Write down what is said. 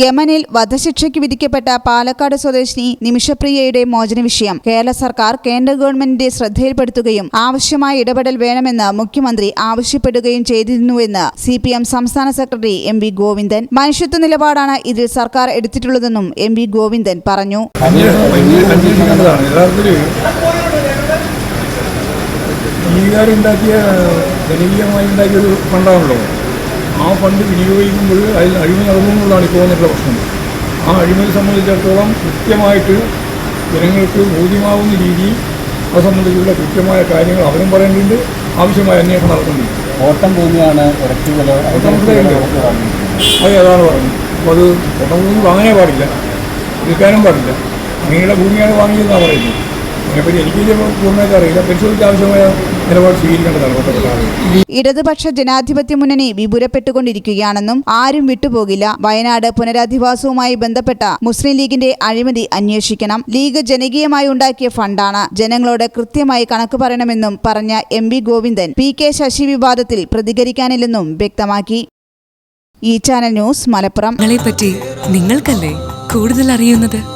യമനിൽ വധശിക്ഷയ്ക്ക് വിധിക്കപ്പെട്ട പാലക്കാട് സ്വദേശിനി നിമിഷപ്രിയയുടെ മോചന വിഷയം കേരള സർക്കാർ കേന്ദ്ര ഗവൺമെന്റിന്റെ ശ്രദ്ധയിൽപ്പെടുത്തുകയും ആവശ്യമായ ഇടപെടൽ വേണമെന്ന് മുഖ്യമന്ത്രി ആവശ്യപ്പെടുകയും ചെയ്തിരുന്നുവെന്ന് സി പി എം സംസ്ഥാന സെക്രട്ടറി എം വി ഗോവിന്ദൻ. മനുഷ്യത്വ നിലപാടാണ് ഇതിൽ സർക്കാർ എടുത്തിട്ടുള്ളതെന്നും എം വി ഗോവിന്ദൻ പറഞ്ഞു. ഈ ഉണ്ടാക്കിയ ജനകീയമായി ഉണ്ടാക്കിയ ഒരു ഫണ്ടാണല്ലോ. ആ ഫണ്ട് വിനിയോഗിക്കുമ്പോൾ അതിൽ അഴിമതി നടന്നു എന്നുള്ളതാണ് ഇപ്പോൾ വന്നിട്ടുള്ള പ്രശ്നം. ആ അഴിമതി സംബന്ധിച്ചിടത്തോളം കൃത്യമായിട്ട് ജനങ്ങൾക്ക് ബോധ്യമാവുന്ന രീതിയിൽ അത് സംബന്ധിച്ചുള്ള കൃത്യമായ കാര്യങ്ങൾ അവരും പറയേണ്ടതുണ്ട്. ആവശ്യമായ അന്വേഷണം നടത്തുന്നുണ്ട്. ഓട്ടം ഭൂമിയാണ് ഇറക്കി വില ഓട്ടം ഭൂമിയാണ്. അത് അതാണ് പറഞ്ഞത്. അപ്പോൾ അത് ഓട്ടം ഭൂമി വാങ്ങാനേ പാടില്ല. വിൽക്കാനും പാടില്ല. അങ്ങനെയുള്ള ഭൂമിയാണ് വാങ്ങിയതെന്നാണ് പറയുന്നത്. അതിനെപ്പറ്റി എനിക്ക് വലിയ പൂർണമായിട്ട് അറിയില്ല. പരിശോധിച്ച് ആവശ്യമായ നിലപാട് സ്വീകരിക്കേണ്ടതാണ് ബന്ധപ്പെട്ട ഇടതുപക്ഷ ജനാധിപത്യ മുന്നണി വിപുലപ്പെട്ടുകൊണ്ടിരിക്കുകയാണെന്നും ആരും വിട്ടുപോകില്ല. വയനാട് പുനരധിവാസവുമായി ബന്ധപ്പെട്ട മുസ്ലിം ലീഗിന്റെ അഴിമതി അന്വേഷിക്കണം. ലീഗ് ജനകീയമായി ഉണ്ടാക്കിയ ഫണ്ടാണ് ജനങ്ങളോട് കൃത്യമായി കണക്ക് പറയണമെന്നും പറഞ്ഞ M V Govindan P K Sasi വിവാദത്തിൽ പ്രതികരിക്കാനില്ലെന്നും വ്യക്തമാക്കി. ഈ ചാനൽ ന്യൂസ് മലപ്പുറം. പറ്റി നിങ്ങൾക്കല്ലേ കൂടുതൽ അറിയുന്നത്?